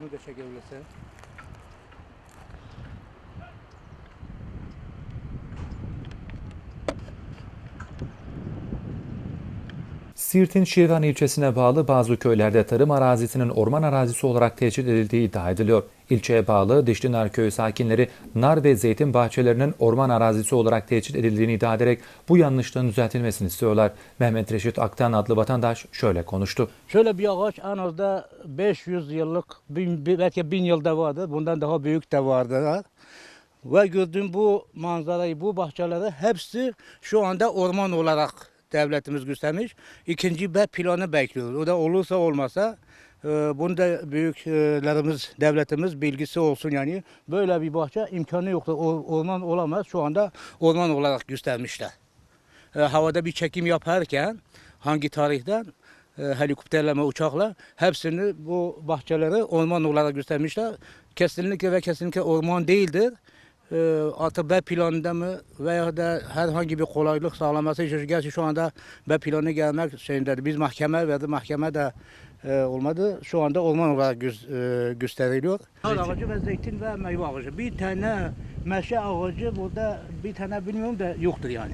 Bunu da çekebilirsin. Siirt'in Şirvan ilçesine bağlı bazı köylerde tarım arazisinin orman arazisi olarak tecrit edildiği iddia ediliyor. İlçeye bağlı Dişlinar köyü sakinleri nar ve zeytin bahçelerinin orman arazisi olarak tecrit edildiğini iddia ederek bu yanlışlığın düzeltilmesini istiyorlar. Mehmet Reşit Aktan adlı vatandaş şöyle konuştu. Şöyle bir ağaç en az da 500 yıllık, bin, belki 1000 yılda vardı. Bundan daha büyük de vardı. Ve gördüğüm bu manzarayı, bu bahçeleri hepsi şu anda orman olarak devletimiz göstermiş. İkinci B planı bekliyoruz. O da olursa olmasa e, bunu da büyüklerimiz, devletimiz bilgisi olsun yani. Böyle bir bahçe imkanı yoktu. Orman olamaz. Şu anda orman olarak göstermişler. E, havada bir çekim yaparken hangi tarihten e, helikopterle mi uçakla hepsini bu bahçeleri orman olarak göstermişler. Kesinlikle ve kesinlikle orman değildir. E, artık B planında mı veya da herhangi bir kolaylık sağlaması için gerçi şu anda B planı gelmek şeyindedir. Biz mahkeme verdi mahkeme de e, olmadı. Şu anda orman olarak göz, e, gösteriliyor. Nar ağacı ve zeytin ve meyve ağacı. Bir tane meşe ağacı burada bir tane bilmiyorum da yoktur yani.